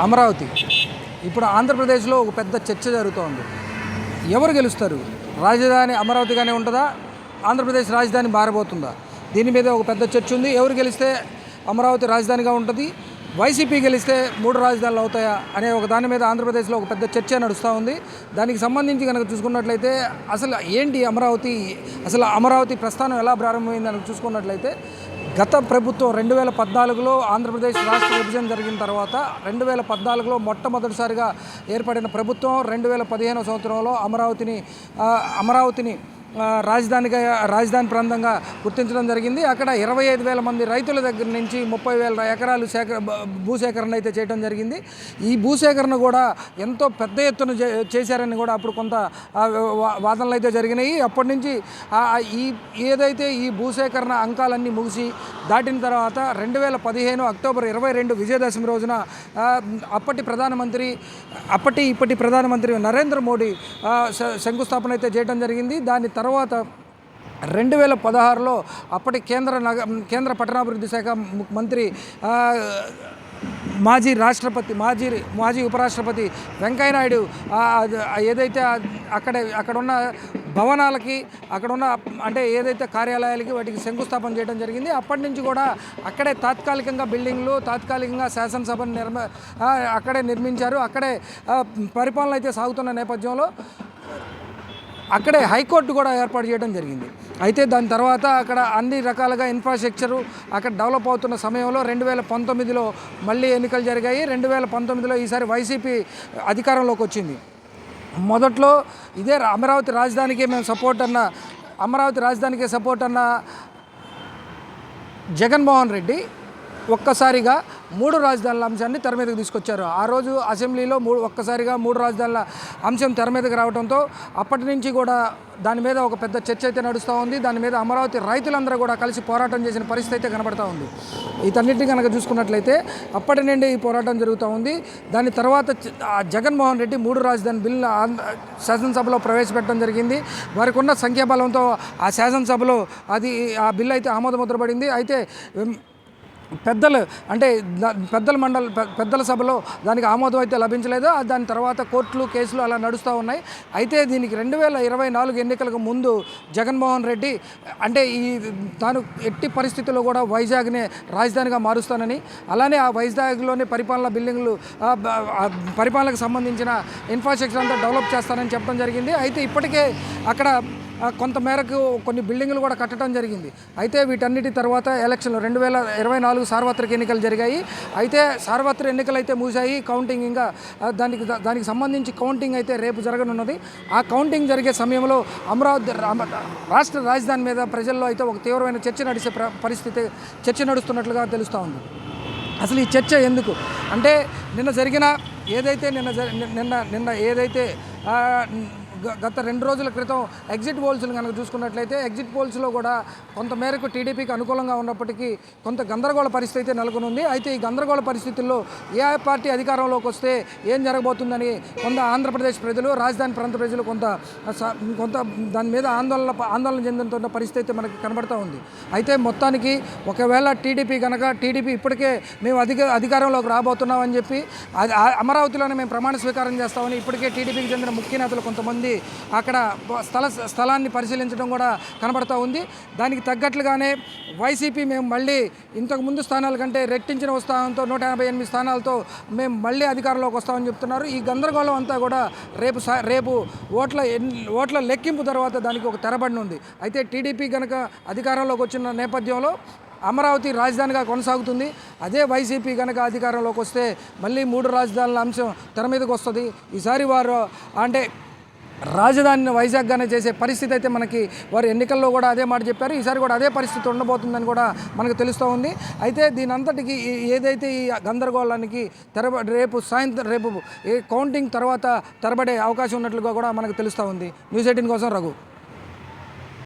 అమరావతి. ఇప్పుడు ఆంధ్రప్రదేశ్లో ఒక పెద్ద చర్చ జరుగుతోంది. ఎవరు గెలుస్తారు? రాజధాని అమరావతిగానే ఉంటుందా? ఆంధ్రప్రదేశ్ రాజధాని మారబోతుందా? దీని మీద ఒక పెద్ద చర్చ ఉంది. ఎవరు గెలిస్తే అమరావతి రాజధానిగా ఉంటుంది? వైసీపీ గెలిస్తే మూడు రాజధానులు అవుతాయా అనే ఒక దాని మీద ఆంధ్రప్రదేశ్లో ఒక పెద్ద చర్చ నడుస్తూ ఉంది. దానికి సంబంధించి కనుక చూసుకున్నట్లయితే అసలు ఏంటి అమరావతి అసలు అమరావతి ప్రస్థానం ఎలా ప్రారంభమైంది అని చూసుకున్నట్లయితే గత ప్రభుత్వం రెండు వేల పద్నాలుగులో ఆంధ్రప్రదేశ్ రాష్ట్ర విభజన జరిగిన తర్వాత రెండు వేల పద్నాలుగులో మొట్టమొదటిసారిగా ఏర్పడిన ప్రభుత్వం రెండు వేల పదిహేనో సంవత్సరంలో అమరావతిని అమరావతిని రాజధానిగా రాజధాని ప్రాంతంగా గుర్తించడం జరిగింది. అక్కడ ఇరవై ఐదు వేల మంది రైతుల దగ్గర నుంచి ముప్పై వేల ఎకరాలు సేకర భూసేకరణ అయితే చేయడం జరిగింది. ఈ భూసేకరణ కూడా ఎంతో పెద్ద ఎత్తున చేశారని కూడా అప్పుడు కొంత వా- వాదనలు అయితే జరిగినాయి. అప్పటి నుంచి ఈ ఏదైతే ఈ భూసేకరణ అంకాలన్నీ ముగిసి దాటిన తర్వాత రెండు వేల పదిహేను అక్టోబర్ ఇరవై రెండు విజయదశమి రోజున అప్పటి ప్రధానమంత్రి అప్పటి ఇప్పటి ప్రధానమంత్రి నరేంద్ర మోడీ శంకుస్థాపన అయితే చేయడం జరిగింది. దాని తర్వాత రెండు వేల పదహారులో అప్పటి కేంద్ర నగ కేంద్ర పట్టణాభివృద్ధి శాఖ మంత్రి మాజీ రాష్ట్రపతి మాజీ మాజీ ఉపరాష్ట్రపతి వెంకయ్యనాయుడు ఏదైతే అక్కడ అక్కడ ఉన్న భవనాలకి అక్కడ ఉన్న అంటే ఏదైతే కార్యాలయాలకి వాటికి శంకుస్థాపన చేయడం జరిగింది. అప్పటి నుంచి కూడా అక్కడే తాత్కాలికంగా బిల్డింగ్లు తాత్కాలికంగా శాసనసభను నిర్మ అక్కడే నిర్మించారు. అక్కడే పరిపాలన అయితే సాగుతున్న నేపథ్యంలో అక్కడే హైకోర్టు కూడా ఏర్పాటు చేయడం జరిగింది. అయితే దాని తర్వాత అక్కడ అన్ని రకాలుగా ఇన్ఫ్రాస్ట్రక్చరు అక్కడ డెవలప్ అవుతున్న సమయంలో రెండు వేల పంతొమ్మిదిలో మళ్ళీ ఎన్నికలు జరిగాయి. రెండు వేల పంతొమ్మిదిలో ఈసారి వైసీపీ అధికారంలోకి వచ్చింది. మొదట్లో ఇదే రా- అమరావతి రాజధానికే మేము సపోర్ట్ అన్న అమరావతి రాజధానికే సపోర్ట్ అన్న జగన్మోహన్ రెడ్డి ఒక్కసారిగా మూడు రాజధానుల అంశాన్ని తెర మీదకి తీసుకొచ్చారు. ఆ రోజు అసెంబ్లీలో మూడు ఒక్కసారిగా మూడు రాజధానుల అంశం తెర మీదకి రావడంతో అప్పటి నుంచి కూడా దాని మీద ఒక పెద్ద చర్చ అయితే నడుస్తూ ఉంది. దాని మీద అమరావతి రైతులందరూ కూడా కలిసి పోరాటం చేసిన పరిస్థితి అయితే కనబడతా ఉంది. వీటన్నిటిని కనుక చూసుకున్నట్లయితే అప్పటి నుండి ఈ పోరాటం జరుగుతూ ఉంది. దాని తర్వాత జగన్మోహన్ రెడ్డి మూడు రాజధాని బిల్లు శాసనసభలో ప్రవేశపెట్టడం జరిగింది. వారికి ఉన్న సంఖ్యాబలంతో ఆ శాసనసభలో అది ఆ బిల్లు అయితే ఆమోదముద్రపడింది. అయితే పెద్దలు అంటే పెద్దల మండల పెద్దల సభలో దానికి ఆమోదం అయితే లభించలేదు? దాని తర్వాత కోర్టులు కేసులు అలా నడుస్తూ ఉన్నాయి. అయితే దీనికి రెండు వేల ఇరవై నాలుగు ఎన్నికలకు ముందు జగన్మోహన్ రెడ్డి అంటే ఈ తాను ఎట్టి పరిస్థితుల్లో కూడా వైజాగ్నే రాజధానిగా మారుస్తానని అలానే ఆ వైజాగ్లోనే పరిపాలన బిల్డింగ్లు పరిపాలనకు సంబంధించిన ఇన్ఫ్రాస్ట్రక్చర్ అంతా డెవలప్ చేస్తానని చెప్పడం జరిగింది. అయితే ఇప్పటికే అక్కడ కొంతమేరకు కొంత మేరకు కొన్ని బిల్డింగ్లు కూడా కట్టడం జరిగింది. అయితే వీటన్నిటి తర్వాత ఎలక్షన్లు రెండు వేల ఇరవై నాలుగు సార్వత్రిక ఎన్నికలు జరిగాయి. అయితే సార్వత్రిక ఎన్నికలు అయితే మూసాయి కౌంటింగ్ ఇంకా దానికి దానికి సంబంధించి కౌంటింగ్ అయితే రేపు జరగనున్నది. ఆ కౌంటింగ్ జరిగే సమయంలో అమరావతి రాష్ట్ర రాజధాని మీద ప్రజల్లో అయితే ఒక తీవ్రమైన చర్చ నడిచే పరిస్థితి చర్చ నడుస్తున్నట్లుగా తెలుస్తూ ఉంది. అసలు ఈ చర్చ ఎందుకు? అంటే నిన్న జరిగిన ఏదైతే నిన్న నిన్న నిన్న ఏదైతే గత రెండు రోజుల క్రితం ఎగ్జిట్ పోల్స్ని కనుక చూసుకున్నట్లయితే ఎగ్జిట్ పోల్స్లో కూడా కొంత మేరకు టీడీపీకి అనుకూలంగా ఉన్నప్పటికీ కొంత గందరగోళ పరిస్థితి అయితే నెలకొనుంది. అయితే ఈ గందరగోళ పరిస్థితుల్లో ఏ పార్టీ అధికారంలోకి వస్తే ఏం జరగబోతుందని కొంత ఆంధ్రప్రదేశ్ ప్రజలు రాజధాని ప్రాంత ప్రజలు కొంత స- కొంత దాని మీద ఆందోళన ఆందోళన చెందుతున్న పరిస్థితి అయితే మనకి కనబడతా ఉంది. అయితే మొత్తానికి ఒకవేళ టీడీపీ కనుక టీడీపీ ఇప్పటికే మేము అధిక అధికారంలోకి రాబోతున్నామని చెప్పి అమరావతిలోనే మేము ప్రమాణ స్వీకారం చేస్తామని ఇప్పటికే టీడీపీకి చెందిన ముఖ్య నేతలు కొంతమంది అక్కడ స్థల స్థలాన్ని పరిశీలించడం కూడా కనబడతా ఉంది. దానికి తగ్గట్లుగానే వైసీపీ మేము మళ్ళీ ఇంతకు ముందు స్థానాల కంటే రెట్టించిన ఉత్సాహంతో నూట ఎనభై ఎనిమిది స్థానాలతో మేము మళ్ళీ అధికారంలోకి వస్తామని చెప్తున్నారు. ఈ గందరగోళం అంతా కూడా రేపు రేపు ఓట్ల ఎన్- ఓట్ల లెక్కింపు తర్వాత దానికి ఒక తెరబడిన ఉంది. అయితే టీడీపీ కనుక అధికారంలోకి వచ్చిన నేపథ్యంలో అమరావతి రాజధానిగా కొనసాగుతుంది. అదే వైసీపీ కనుక అధికారంలోకి వస్తే మళ్ళీ మూడు రాజధానుల అంశం తెర మీదకి వస్తుంది. ఈసారి వారు అంటే రాజధానిని వైజాగ్గానే చేసే పరిస్థితి అయితే మనకి వారు ఎన్నికల్లో కూడా అదే మాట చెప్పారు. ఈసారి కూడా అదే పరిస్థితి ఉండబోతుందని కూడా మనకు తెలుస్తూ ఉంది. అయితే దీని అంతటికి ఈ- ఏదైతే ఈ గందరగోళానికి తెరబ రేపు సాయంత్రం రేపు ఈ కౌంటింగ్ తర్వాత తెరబడే అవకాశం ఉన్నట్లుగా కూడా మనకు తెలుస్తూ ఉంది. న్యూస్ ఎయిటీన్ కోసం రఘు.